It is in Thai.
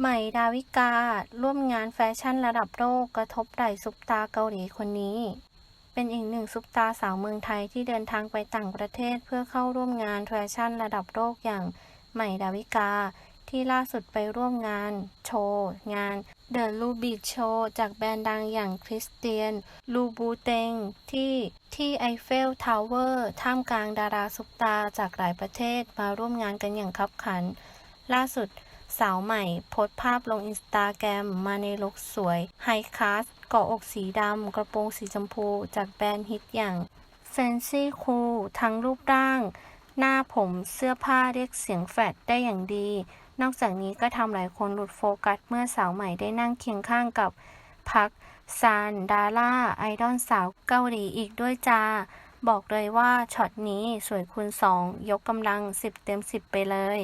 ใหม่ดาวิกา ร่วมงานแฟชั่นระดับโลกกระทบไหล่ซุปตาเกาหลีคนนี้ เป็นอีกหนึ่งซุปตาสาวเมืองไทยที่เดินทางไปต่างประเทศเพื่อเข้าร่วมงานแฟชั่นระดับโลกอย่างใหม่ดาวิกา ที่ล่าสุดไปร่วมงาน โชว์ งาน The l u b i t Show จากแบรนด์ดังอย่างคริสเตียน ลูบูเตงที่ที่ไอเฟลทาวเวอร์ท่ามกลางดาราซุปตาจากหลายประเทศมาร่วมงานกันอย่างคับขัน ล่าสุด สาวใหม่โพสภาพลงอินสตาแกรมมาในลุคสวยไฮคลาสเกาะอกสีดำ กระโปรงสีชมพู จากแบรนด์ฮิตอย่าง Fancy Cool ทั้งรูปร่าง หน้าผมเสื้อผ้าเรียกเสียงแฟดได้อย่างดี นอกจากนี้ก็ทำหลายคนหลุดโฟกัสเมื่อสาวใหม่ได้นั่งเคียงข้างกับพักซานดาร่า ไอดอลสาวเกาหลีอีกด้วยจ้า บอกเลยว่าช็อตนี้สวยคูณสองยกกำลัง 10 เต็ม 10 ไปเลย